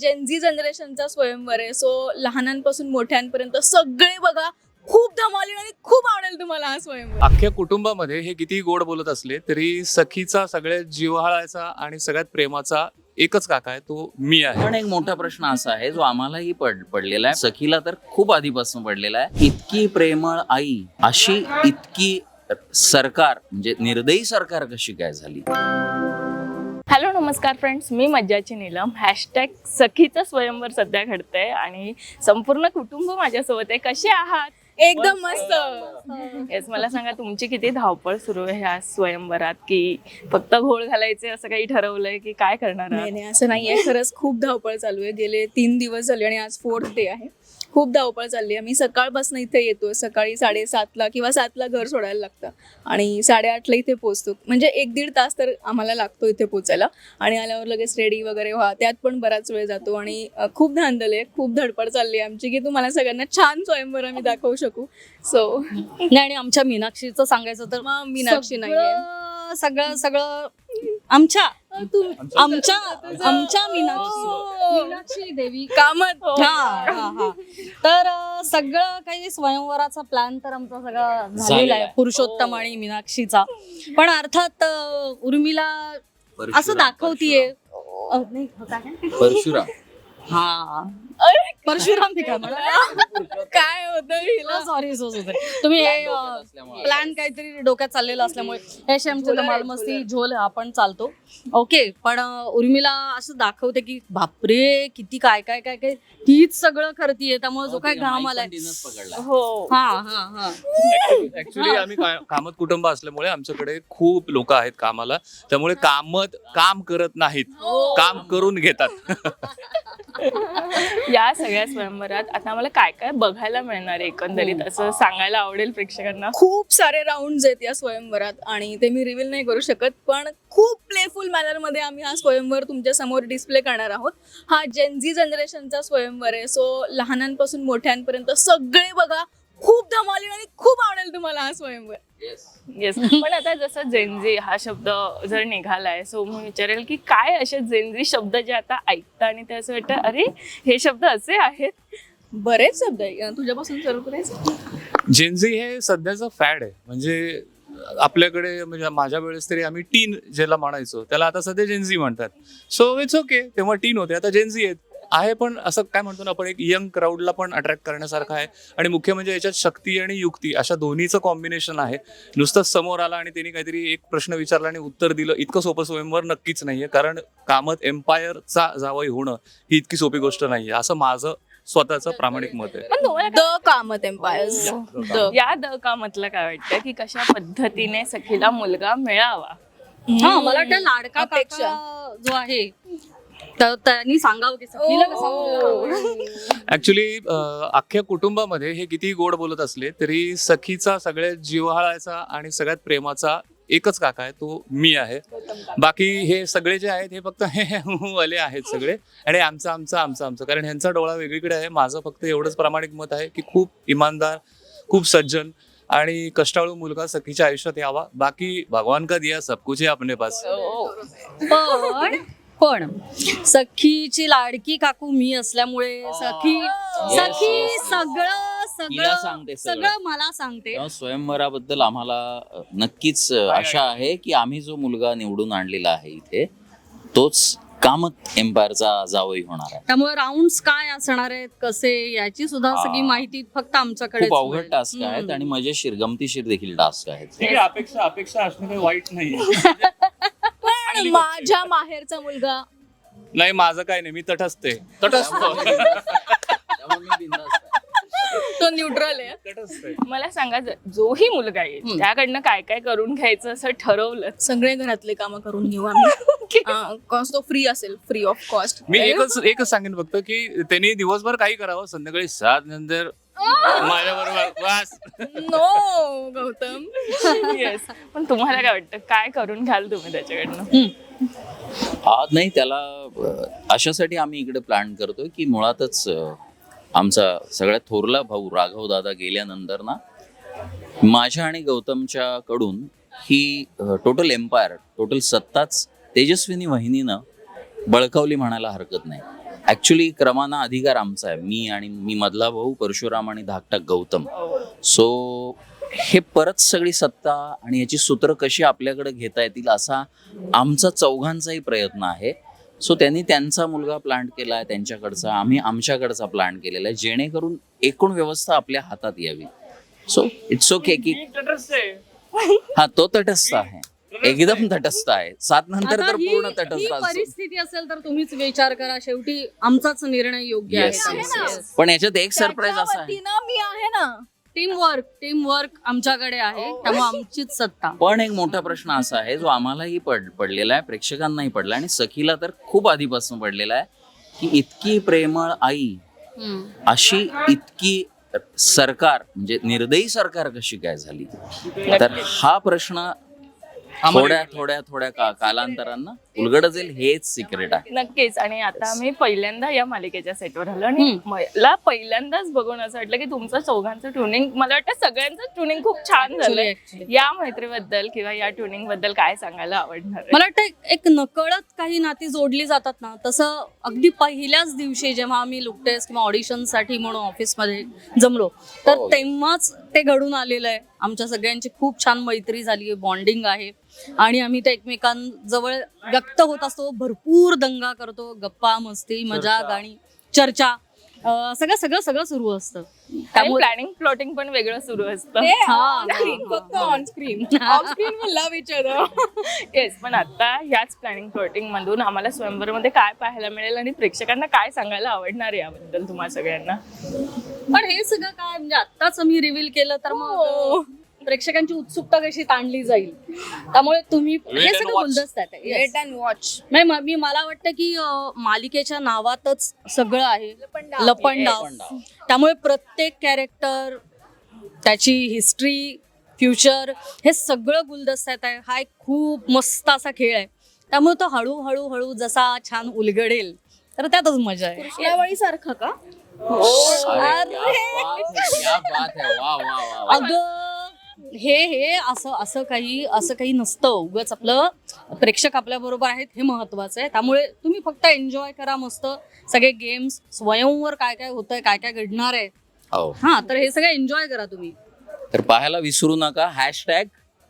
Gen Z जनरेशनचा स्वयंवर आहे. So लहानांपासून मोठ्यांपर्यंत सगळे बघा खूप धमाली आणि खूप आवडेल तुम्हाला हा स्वयंवर. अख्ख्या कुटुंबामध्ये हे किती गोड बोलत असले तरी सखीचा सगळ्यात जिव्हाळ्याचा आणि सगळ्यात प्रेमाचा एकच काका आहे तो मी आहे. पण एक मोठा प्रश्न असा आहे जो आम्हालाही पड पडलेला आहे. सखीला तर खूप आधीपासून पडलेला आहे. इतकी प्रेमळ आई अशी इतकी सरकार म्हणजे निर्दयी सरकार कशी काय झाली? हॅलो नमस्कार फ्रेंड्स. मी मज्जाची नीलम. हॅशटॅग सखीचं स्वयंवर सध्या घडतंय आणि संपूर्ण कुटुंब माझ्यासोबत आहे. कसे आहात? एकदम मस्त. येस मला सांगा तुमची किती धावपळ सुरू आहे ह्या स्वयंवरात? की फक्त घोळ घालायचे असं काही ठरवलंय की काय करणार नाही? नाही असं नाहीये. खरंच खूप धावपळ चालू आहे. गेले तीन दिवस झाले आणि आज फोर्थ डे आहे. खूप धावपळ चालली आहे. मी सकाळपासून इथे येतोय. सकाळी साडेसातला किंवा सातला घर सोडायला लागतं. आणि साडेआठला इथे पोचतो म्हणजे एक दीड तास तर आम्हाला लागतो इथे पोचायला आणि आल्यावर लगेच रेडी वगैरे व्हा. त्यात पण बराच वेळ जातो. आणि खूप धांदल आहे. खूप धडपड चालली आहे आमची की तुम्हाला सगळ्यांना छान स्वयंवर आम्ही दाखवू शकू. सो नाही आणि आमच्या मीनाक्षीचं सांगायचं तर मग मीनाक्षी नाहीये. सगळं सगळं सगळं आमच्या आमच्या आमच्या मीनाक्षी मीनाक्षी देवी कामत हा. हा हा तर अं, सगळं काही स्वयंवराचा प्लॅन तर आमचा सगळा झालेला आहे. पुरुषोत्तम आणि मीनाक्षीचा. पण अर्थात अं, उर्मिला असं दाखवतीये. अं, नाही, काय? परशुराम. हा. परशुराम काय काय होतं हिला? सॉरी सो तुम्ही हे. प्लॅन काहीतरी डोक्यात चाललेलं असल्यामुळे. हे शेमचे धमाल मस्ती झोल आपण चालतो. ओके पण उर्मिला असं दाखवते की बापरे किती काय काय काय काय. तीच सगळं करतीये त्यामुळे जो काय तिला घाम आलाय. हो. हा हा हा. ऍक्च्युली आम्ही कामत कुटुंब असल्यामुळे आमच्याकडे खूप लोक आहेत कामाला. त्यामुळे कामत काम करत नाहीत. काम करून घेतात. या सगळ्या स्वयंवरात आता आम्हाला काय काय बघायला मिळणार आहे एकंदरीत? असं सांगायला आवडेल प्रेक्षकांना. खूप सारे राऊंड आहेत या स्वयंवरात आणि ते मी रिव्हील नाही करू शकत पण खूप प्लेफुल मॅनरमध्ये आम्ही हा स्वयंवर तुमच्यासमोर डिस्प्ले करणार आहोत. हा जेनझी जनरेशनचा स्वयंवर आहे. सो लहानांपासून मोठ्यांपर्यंत सगळे बघा. खूप धमाली आणि खूप आवडेल तुम्हाला हा स्वयंवर. येस पण आता जसं जेनझी हा शब्द जर निघालाय सो मी विचारेल की काय असे जेनझी शब्द जे आता ऐकता आणि ते असं वाटतं अरे हे शब्द असे आहेत. बरेच शब्द आहे. तुझ्यापासून सुरू करायचं? जेनझी हे सध्याचं फॅड आहे. म्हणजे आपल्याकडे म्हणजे माझ्या वेळेस तरी आम्ही टीन ज्याला म्हणायचो त्याला आता सध्या जेनझी म्हणतात. सो इट्स ओके तेव्हा टीन होते. आता जेनझी आहेत. आहे पण असं काय म्हणतो ना आपण एक यंग क्राऊडला पण अट्रॅक्ट करण्यासारखं आहे. आणि मुख्य म्हणजे याच्यात शक्ती आणि युक्ती अशा दोन्हीचं कॉम्बिनेशन आहे. नुसतंच समोर आला आणि त्यांनी काहीतरी एक प्रश्न विचारला आणि उत्तर दिलं इतकं सोपं स्वयंवर नक्कीच नाहीये. कारण कामत एम्पायरचा जावई होणं ही इतकी सोपी गोष्ट नाहीये. असं माझं स्वतःचं प्रामाणिक मत आहे. द कामत एम्पायर्स द या द कामतला काय वाटतं? की कशा पद्धतीने सखीला मुलगा मिळावा? हा मला वाटतं लाडका अपेक्षा. काका जो आहे तर त्यांनी सांगावं की सखीला कसा मुलगा ऍक्च्युली अख्ख्या कुटुंबामध्ये हे किती गोड बोलत असले तरी सखीचा सगळ्यात जिव्हाळ्याचा आणि सगळ्यात प्रेमाचा एकच काका आहे तो मी आहे. बाकी हे सगळे जे आहेत हे फक्त हे हे हु हु वाले आहेत सगळे. आणि आमचं आमचं आमचं आमचं. कारण ह्यांचा डोळा वेगळीकडे आहे. माझं फक्त एवढंच प्रामाणिक मत आहे की खूप इमानदार खूप सज्जन आणि कष्टाळू मुलगा सखीच्या आयुष्यात यावा. बाकी भगवान का दिया सब कुछ है अपने पास. पण पण सखीची लाडकी काकू मी असल्यामुळे सखी सखी सगळं तिला सगळं सांगते सगळं. सगळं मला सांगते. तेव्हा स्वयंवराबद्दल आम्हाला नक्कीच आशा आहे की आम्ही जो मुलगा निवडून आणलेला आहे इथे तोच कामत एम्पायरचा जावई होणार आहे. त्यामुळे राऊंड काय असणार आहेत कसे याची सुद्धा हा. सगळी माहिती फक्त आमच्याकडे खूप अवघड टास्क आहेत आणि मजेशीर गमतीशीर देखील टास्क आहेत. अपेक्षा अपेक्षा असणं काही वाईट नाही पण माझ्या माहेरचा मुलगा. नाही माझं काय नाही मी तटस्थ आहे तटस्थ. तो न्यूट्रल आहे. तटस्थ मला सांगा ज- जोही मुलगा येईल त्याकडनं काय काय करून घ्यायचं असं ठरवलं? सगळे घरातले कामं करून घेऊ आम्ही. कॉस्ट तो फ्री असेल फ्री ऑफ कॉस्ट मी एकच एकच सांगेन फक्त की त्यांनी दिवसभर काही करावं संध्याकाळी सात नंतर माझ्या बरोबर बस. नो गौतम. येस पण तुम्हाला काय वाटतं? काय करून घ्याल तुम्ही त्याच्याकडनं? हा नाही त्याला अ, अशासाठी आम्ही इकडे प्लॅन करतोय की मुळातच अ, आमचा सगळ्यात थोरला भाऊ राघव दादा गेल्यानंतर ना माझ्या आणि गौतमच्या कडून ही टोटल एम्पायर टोटल सत्ताच तेजस्विनी वहिनीनं बळकावली म्हणायला हरकत नाही. ऍक्च्युली क्रमानं अधिकार आमचा आहे. मी आणि मी मधला भाऊ परशुराम आणि धाकटा गौतम. सो हे परत सगळी सत्ता आणि याची सूत्र कशी आपल्याकडे घेता येतील असा आमचा चौघांचाही प्रयत्न आहे. सो त्यांनी त्यांचा मुलगा प्लांट केला आहे त्यांच्याकडचा. आम्ही आमच्याकडचा प्लांट केलेला आहे जेणेकरून एकूण व्यवस्था आपल्या हातात यावी. सो इट्स ओके की हा तो तटस्थ आहे. एकदम तटस्थ आहे. सात नंतर आता तर ही पूर्ण ही तटस्थ असतो परिस्थिती असेल तर तुम्हीच विचार करा. शेवटी आमचाच निर्णय योग्य आहे. पण याच्यात एक सरप्राईज असा आहे. वतीनं मी आहे ना. टीम वर्क टीम वर्क आमच्याकडे आहे. त्यामुळे आमचीच सत्ता. पण एक मोठा प्रश्न असा आहे जो आम्हालाही पड पडलेला आहे प्रेक्षकांनाही पडला आणि सखीला तर खूप आधीपासून पडलेला आहे की इतकी प्रेमळ आई हम्म. अशी इतकी सरकार म्हणजे निर्दयी सरकार कशी काय झाली? तर हा प्रश्न थोड्या थोड्या थोड्या का कालांतरानं उलगडत जाईल हेच सिक्रेट आहे. नक्कीच. आणि आता आम्ही पहिल्यांदा या मालिकेच्या सेटवर आलो आणि मला पहिल्यांदाच बघून असं वाटलं की तुमचं चौघांचं ट्युनिंग मला वाटतं सगळ्यांचं ट्युनिंग खूप छान झालंय. Actually. या मैत्रीबद्दल किंवा या ट्युनिंगबद्दल काय सांगायला आवडणार आहे? मला वाटतं एक- एक नकळत काही नाती जोडली जातात ना तसं अगदी पहिल्याच दिवशी जेव्हा आम्ही लुकटेस किंवा ऑडिशनसाठी म्हणून ऑफिसमध्ये जमलो तर हो. तेव्हाच ते घडून आलेलं आहे. आमच्या सगळ्यांची खूप छान मैत्री झाली आहे बॉन्डिंग आहे. आणि आम्ही त्या एकमेकांजवळ व्यक्त होत असतो भरपूर दंगा करतो गप्पा मस्ती मजा गाणी चर्चा सगळं सगळं सगळं सुरू असतं. त्यामुळे प्लॅनिंग प्लॉटिंग पण वेगळं सुरू असतं. फक्त on screen off screen we love each other yes पण आता ह्याच प्लॅनिंग प्लॉटिंग मधून आम्हाला स्वयंवरमध्ये काय पाहायला मिळेल आणि प्रेक्षकांना काय सांगायला आवडणार आहे याबद्दल तुम्हा सगळ्यांना? पण हे सगळं काय म्हणजे आत्ताच आम्ही रिव्हील केलं तर मग हो. प्रेक्षकांची उत्सुकता कशी ताणली जाईल त्यामुळे तुम्ही हे सगळं. गुलदस्त Yes. अँड वॉच नाही म- मी मला वाटतं की अं, मालिकेच्या नावातच सगळं आहे लपंडाव. लपंडाव. त्यामुळे प्रत्येक कॅरेक्टर त्याची हिस्ट्री फ्युचर हे सगळं गुलदस्त्यात आहे हा एक खूप मस्त असा खेळ आहे त्यामुळे तो हळूहळू हळू जसा छान उलगडेल तर त्यातच मजा आहे कृष्णावळी सारखं का अरे, क्या बात है, क्या बात है. वा, वा, वा, वा. अगं हे हे असं असं काही असं काही नसतं. उगाच आपलं प्रेक्षक आपल्या बरोबर आहेत हे महत्वाचं आहे. त्यामुळे तुम्ही फक्त एन्जॉय करा मस्त. सगळे गेम्स स्वयंवर काय काय होतंय काय काय घडणार आहे. हो. हा तर हे सगळं एन्जॉय करा तुम्ही. तर पाहायला विसरू नका. हॅशटॅग